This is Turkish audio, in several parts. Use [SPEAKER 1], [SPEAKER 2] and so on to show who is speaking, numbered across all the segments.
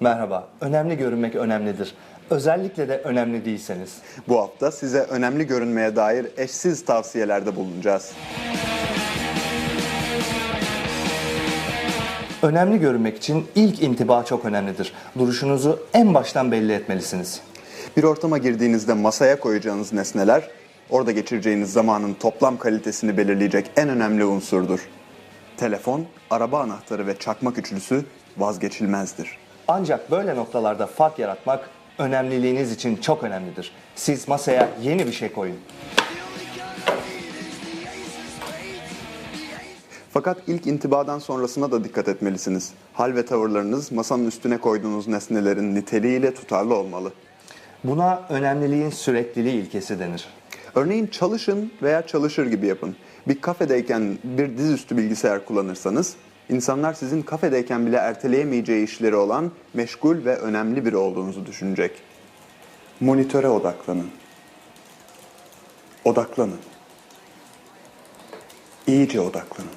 [SPEAKER 1] Merhaba. Önemli görünmek önemlidir. Özellikle de önemli değilseniz.
[SPEAKER 2] Bu hafta size önemli görünmeye dair eşsiz tavsiyelerde bulunacağız.
[SPEAKER 1] Önemli görünmek için ilk intiba çok önemlidir. Duruşunuzu en baştan belli etmelisiniz.
[SPEAKER 2] Bir ortama girdiğinizde masaya koyacağınız nesneler, orada geçireceğiniz zamanın toplam kalitesini belirleyecek en önemli unsurdur. Telefon, araba anahtarı ve çakmak üçlüsü vazgeçilmezdir.
[SPEAKER 1] Ancak böyle noktalarda fark yaratmak önemliliğiniz için çok önemlidir. Siz masaya yeni bir şey koyun.
[SPEAKER 2] Fakat ilk intibadan sonrasına da dikkat etmelisiniz. Hal ve tavırlarınız masanın üstüne koyduğunuz nesnelerin niteliğiyle tutarlı olmalı.
[SPEAKER 1] Buna önemliliğin sürekliliği ilkesi denir.
[SPEAKER 2] Örneğin çalışın veya çalışır gibi yapın. Bir kafedeyken bir dizüstü bilgisayar kullanırsanız, insanlar sizin kafedeyken bile erteleyemeyeceği işleri olan meşgul ve önemli biri olduğunuzu düşünecek. Monitöre odaklanın. Odaklanın. İyice odaklanın.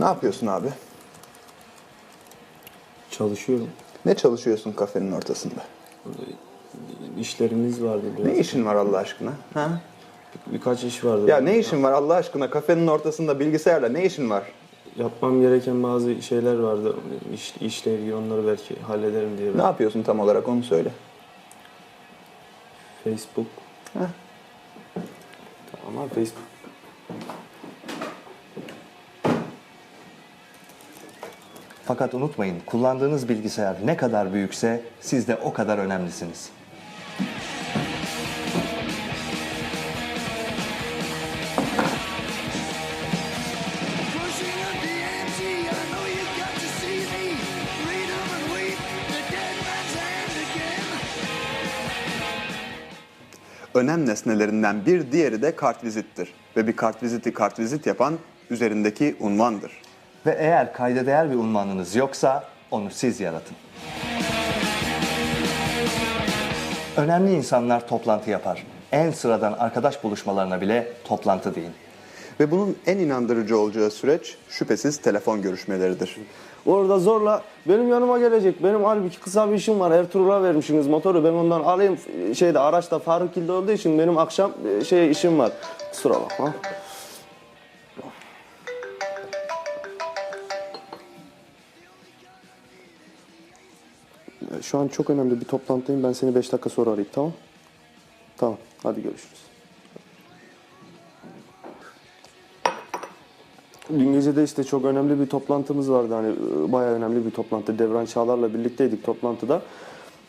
[SPEAKER 2] Ne yapıyorsun abi?
[SPEAKER 3] Çalışıyorum.
[SPEAKER 2] Ne çalışıyorsun kafenin ortasında?
[SPEAKER 3] İşlerimiz vardı biraz.
[SPEAKER 2] Ne işin var Allah aşkına? Ha?
[SPEAKER 3] Birkaç iş vardı.
[SPEAKER 2] Ya ne işin var Allah aşkına kafenin ortasında bilgisayarla ne işin var?
[SPEAKER 3] Yapmam gereken bazı şeyler vardı. İş, işle ilgili onları belki hallederim diye.
[SPEAKER 2] Ne yapıyorsun tam olarak onu söyle.
[SPEAKER 3] Facebook.
[SPEAKER 2] Heh.
[SPEAKER 3] Tamam abi Facebook.
[SPEAKER 1] Fakat unutmayın kullandığınız bilgisayar ne kadar büyükse siz de o kadar önemlisiniz.
[SPEAKER 2] Önem nesnelerinden bir diğeri de kartvizittir. Ve bir kartviziti kartvizit yapan üzerindeki unvandır.
[SPEAKER 1] Ve eğer kayda değer bir unvanınız yoksa onu siz yaratın. Önemli insanlar toplantı yapar. En sıradan arkadaş buluşmalarına bile toplantı deyin.
[SPEAKER 2] Ve bunun en inandırıcı olacağı süreç şüphesiz telefon görüşmeleridir.
[SPEAKER 3] Orada zorla benim yanıma gelecek. Benim halbuki kısa bir işim var. Ertuğrul'a vermişsiniz motoru. Ben ondan alayım. Şeyde araçta Farukil'de olduğu için benim akşam e, şey işim var. Kusura bakma. Şu an çok önemli bir toplantıdayım. Ben seni 5 dakika sonra arayayım tamam? Tamam. Hadi görüşürüz. Dün gece de işte çok önemli bir toplantımız vardı. Hani e, bayağı önemli bir toplantı. Devran Çağlar'la birlikteydik toplantıda.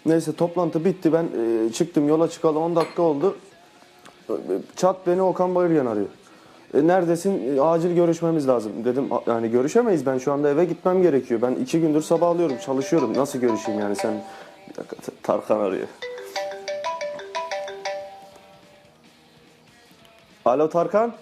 [SPEAKER 3] Neyse toplantı bitti. Ben e, çıktım yola çıkalı 10 dakika oldu. E, Çat beni Okan Bayülgen arıyor. E, neredesin? Acil görüşmemiz lazım. Dedim "A- yani görüşemeyiz. Ben şu anda eve gitmem gerekiyor. Ben iki gündür sabah alıyorum, çalışıyorum. Nasıl görüşeyim yani sen? Tarkan arıyor. Alo Tarkan.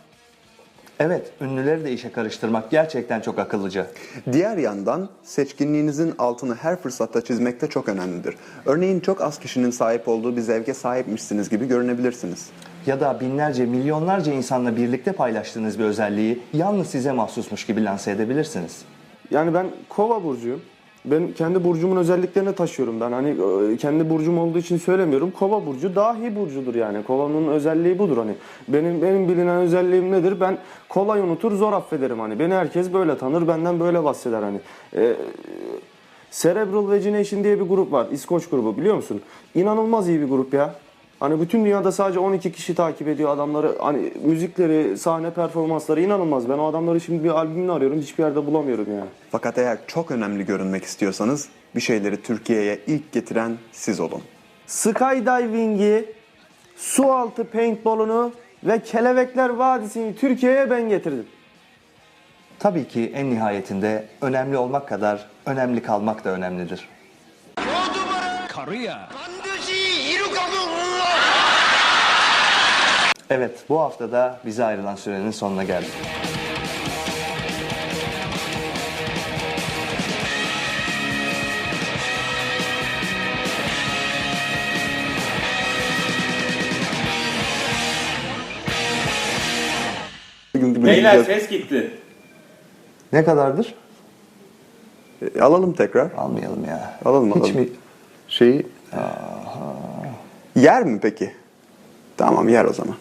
[SPEAKER 1] Evet, ünlüleri de işe karıştırmak gerçekten çok akıllıca.
[SPEAKER 2] Diğer yandan seçkinliğinizin altını her fırsatta çizmek de çok önemlidir. Örneğin çok az kişinin sahip olduğu bir zevke sahipmişsiniz gibi görünebilirsiniz.
[SPEAKER 1] Ya da binlerce, milyonlarca insanla birlikte paylaştığınız bir özelliği yalnız size mahsusmuş gibi lanse edebilirsiniz.
[SPEAKER 3] Yani ben kova burcuyum. Ben kendi burcumun özelliklerini taşıyorum ben. Hani e, kendi burcum olduğu için söylemiyorum. Kova burcu dahi burcudur yani. Kovanın özelliği budur hani. Benim benim bilinen özelliğim nedir? Ben kolay unutur, zor affederim hani. Beni herkes böyle tanır, benden böyle bahseder hani. E, Cerebral Vagination diye bir grup var. İskoç grubu biliyor musun? İnanılmaz iyi bir grup ya. Hani bütün dünyada sadece 12 kişi takip ediyor adamları. Hani müzikleri, sahne performansları inanılmaz. Ben o adamları şimdi bir albümünü arıyorum. Hiçbir yerde bulamıyorum yani.
[SPEAKER 2] Fakat eğer çok önemli görünmek istiyorsanız bir şeyleri Türkiye'ye ilk getiren siz olun.
[SPEAKER 3] Skydiving'i, su altı paintball'unu ve Kelebekler Vadisi'ni Türkiye'ye ben getirdim.
[SPEAKER 1] Tabii ki en nihayetinde önemli olmak kadar önemli kalmak da önemlidir.
[SPEAKER 4] 반
[SPEAKER 1] Evet, bu haftada bize ayrılan sürenin sonuna geldik.
[SPEAKER 5] Beyler ses gitti.
[SPEAKER 1] Ne kadardır?
[SPEAKER 2] E, alalım tekrar.
[SPEAKER 1] Almayalım ya.
[SPEAKER 2] Alalım
[SPEAKER 1] Hiç
[SPEAKER 2] alalım.
[SPEAKER 1] mi?
[SPEAKER 2] Şeyi... Yer mi peki? Tamam yer o zaman.